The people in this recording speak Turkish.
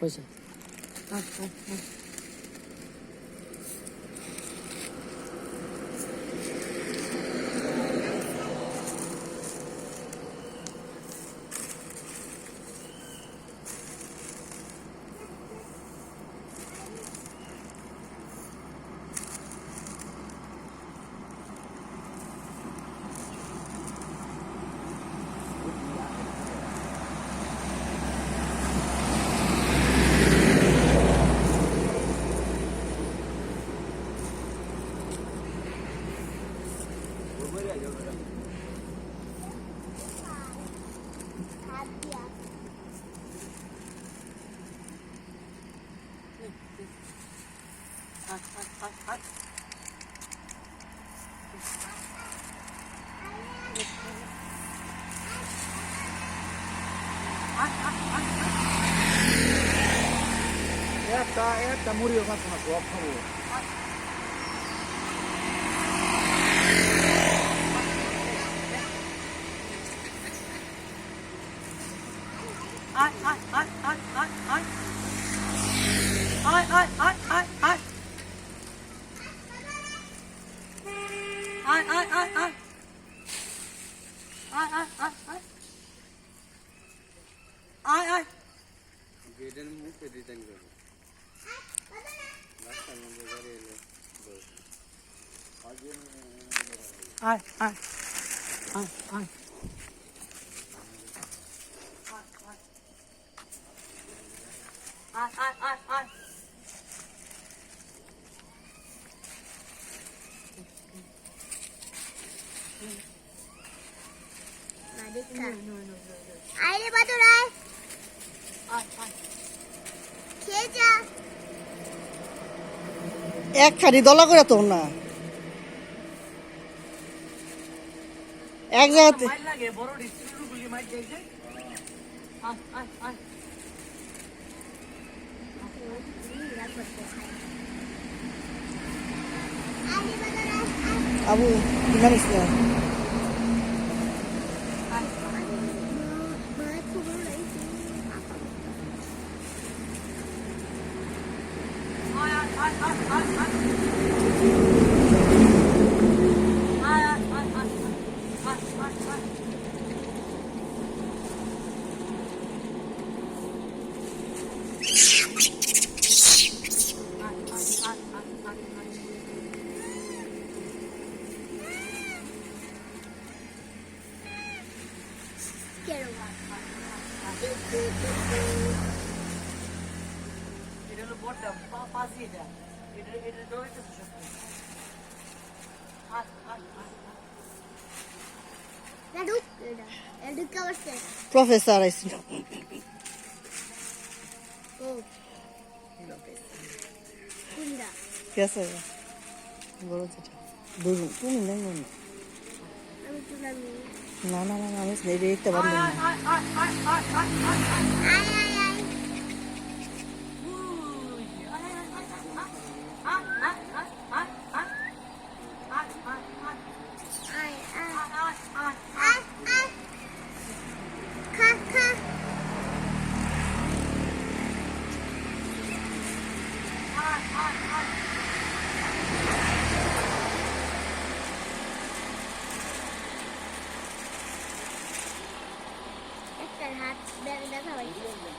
不行啊啊啊 Halt, halt, halt, halt. Erta, erta, Murillo, mal, vor Favor. Halt, halt, halt, halt, halt, halt. ay ay ay ay ay. Ay ay ay ay. Ay ay ay ay. Ay ay. Geden mu pedi tengo. Ay ay. Ay ay. Ay ay ay ay. আই রে বাদর আয়। খেয়ে এক দলা করে তো না। এক জায়গাতে আবু ইমাম Get a lot. guardamos, uma fazida. Ele, ele não é que se Profesör isim. Yes, sir. Buyurun. Buyurun. Buyurun. Buyurun. না না না আমি দেখতে পারবো না like